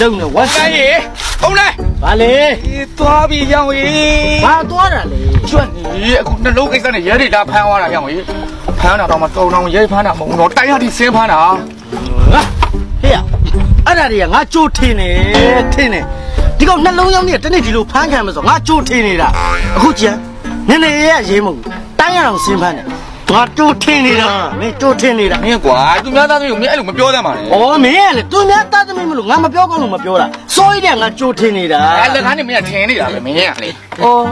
လုံးနဲ့ဝက်ဆိုင်ရေဟုတ်လားဘာလဲအေးသွားပြီရောင်ရေဘာသွားတာလဲကျွတ်နေအခုနှလုံးကိစ္စနဲ့ရဲတွေလာဖမ်းသွားတာရောင်ရေဖမ်းတာတော့မတုံတော့ရဲဖမ်းတာမဟုတ်တော့တိုင်းရသည်ဆင်းဖမ်းတာငါဟေ့ရအဲ့ဒါတွေကငါကြိုးထင်းနေထင်းနေဒီကောင်နှလုံးရောင်းနေတနေ့ဒီလိုဖမ်းခံမယ်ဆိုငါကြိုးထင်းနေတာအခုကြမ်းနည်းနည်းရရေးမဟုတ်တိုင်းရအောင်စင်းဖမ်းတယ် ငါကြိုးထင်းနေတာမင်းကြိုးထင်းနေတာမင်းကွာသူများသားသမီးကိုမင်းအဲ့လိုမပြောတတ်ပါနဲ့။အော်မင်းကလေသူများတတ်သမီးမလို့ငါမပြောကောင်းလို့မပြောတာ။စိုးရတဲ့ငါကြိုးထင်းနေတာအဲ့လက်ကားနေမင်းကထင်နေတာပဲမင်းကလေ။အော်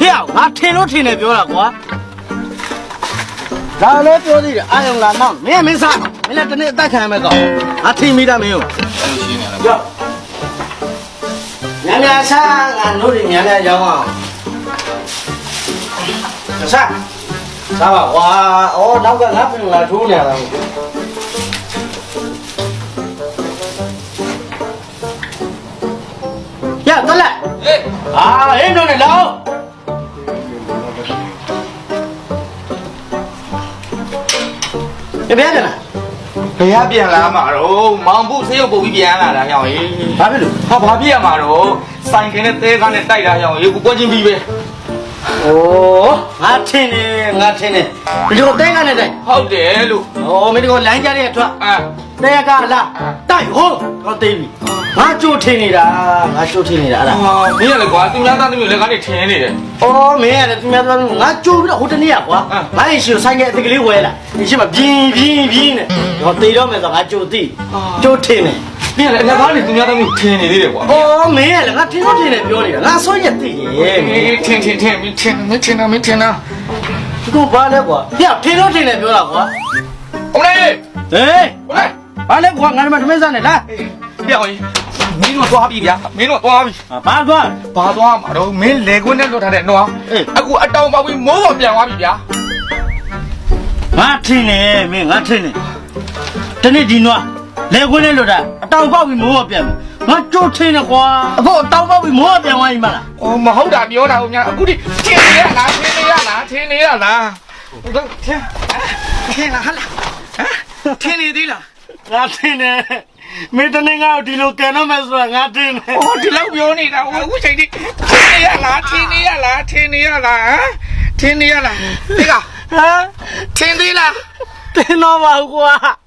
ဟေ့အောင်ငါထင်းလို့ထင်းနေပြောတာကွာ။ဒါလည်းပြောသေးတယ်အာယုံလာမောင်းမင်းကမင်းစားမင်းလည်းတနေ့အသက်ခံရမယ်ကောင်။ငါထင်းမိတာမင်းကိုအဲ့လိုရှင်းနေလားကြောက်ညံ့ညံ့စားငါတို့တွေညံ့ညံ့ရောင်းအောင်။စား စားပါကွာ။အော်နောက်ကငါပြင်လာထိုးနေရတာ။ရတက်လက်ဟေးအာဟင်းတို့နဲ့လောပြပြတယ်လားဘယ်ရပြန်လာမှာတော့မောင်ဘူးဆေးရုပ်ပုတ်ပြီးပြန်လာတာရောင်ရေဘာဖြစ်လို့ဟာဘာပြရမှာတော့ဆိုင်ကနဲ့တဲကားနဲ့တိုက်တာရောင်ရေကိုကွက်ချင်းပြီးပဲ ဩငါထင်းနေငါထင်းနေဒီလိုတဲကနေတိုက်ဟုတ်တယ်လို့ဩမင်းတို့လိုင်းကြတဲ့အတွက်အာ တဲကလာတိုက်ဟိုးတော့သိပြီငါကြိုးထင်းနေတာငါကြိုးထင်းနေတာအဲ့ဒါဟာမင်းကလည်းကွာသူများသားသမီးကိုလက်ကားနေထင်နေတယ်ဩမင်းရတယ်သူများသားငါကြိုးပြီးတော့ဟိုတနေ့ကကွာအာငါရင်ရှိကိုဆိုင်ကအတကလေးဝဲလာဒီရှိမှာပြင်းပြင်းပြင်းနေတော့တေတော့မယ်ဆိုငါကြိုးသိကြိုးထင်းနေ မင်းကလည်းလက်ကားနေသူများသားသမီးကိုထင်နေသေးတယ်ကွာ။အော်မင်းကလည်းငါထင်းတော့ထင်းနေပြောနေတာ။ငါဆိုရက်သိရဲ့မင်းအေးထင်ထင်ထင်မင်းထင်မင်းထင်တာမင်းထင်တာဒီကဘာလဲကွာ။ပြထင်းတော့ထင်းနေပြောတာကွာဟုတ်လား။ဟေးဟုတ်လားဘာလဲကွာငါတို့မထမင်းစားနေလားပြောင်းရင်မင်းတို့သွားပြီဗျာမင်းတို့သွားပြီ။ဘာကွာဘာသွားမှာတော့မင်းလေခွင်းနဲ့လွတ်ထားတဲ့နွားအေးအခုအတောင်ပေါက်ပြီးမိုးပေါ်ပြန်သွားပြီဗျာ။ငါထင်းနေမင်းငါထင်းနေ။တနေ့ဒီနွား လေခွင်းနဲ့လွတ်တာအတောင်ပေါက်ပြီးမိုးကပြန်မယ်။ငါကြိုးထင်းနေကွာ။အခုအတောင်ပေါက်ပြီးမိုးကပြန်သွားပြီမလားအော်မဟုတ်တာပြောတာဟုတ်များအခုဒီထင်နေရလားထင်နေရလားထင်နေရလားဟုတ်ထင်ထင်လားဟာလားဟမ်ထင်နေသေးလား။ငါထင်းနေမင်းတနေ့ငါ့ကိုဒီလိုကန်တော့မယ်ဆိုတာငါထင်းနေအော်ဒီလောက်ပြောနေတာဟိုအခုချိန်ထိထင်နေရလားထင်နေရလားထင်နေရလားဟမ်ထင်နေရလားဒီက။ဟမ်ထင်သေးလားတင်းတော့ပါကွာ။